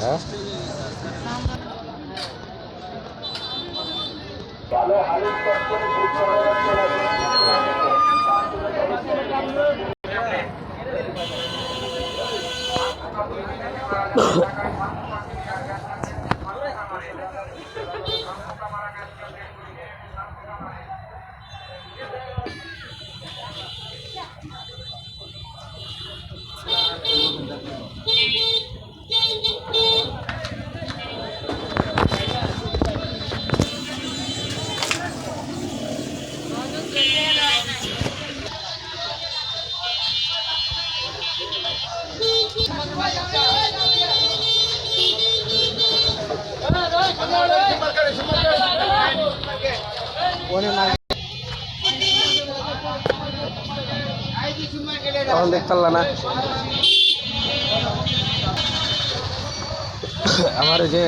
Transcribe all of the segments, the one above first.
হ্যাঁ তখন দেখতে না আমার যে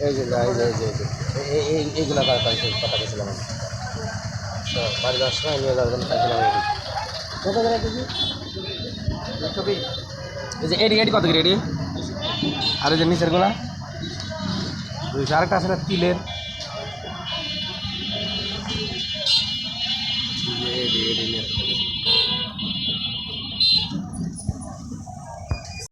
এই যে এই যে এই যে এই যে, এই- এই- এইগুলো কথা বলছিলাম আমি। বাড়ি যাওয়ার সময় নিয়ে কত করে কেজি এই যে এডি এডি কত করে এডি? আর এই যে নিচের গোলা? দুইশো আরেকটা আছে না, তিলের। এডি এডি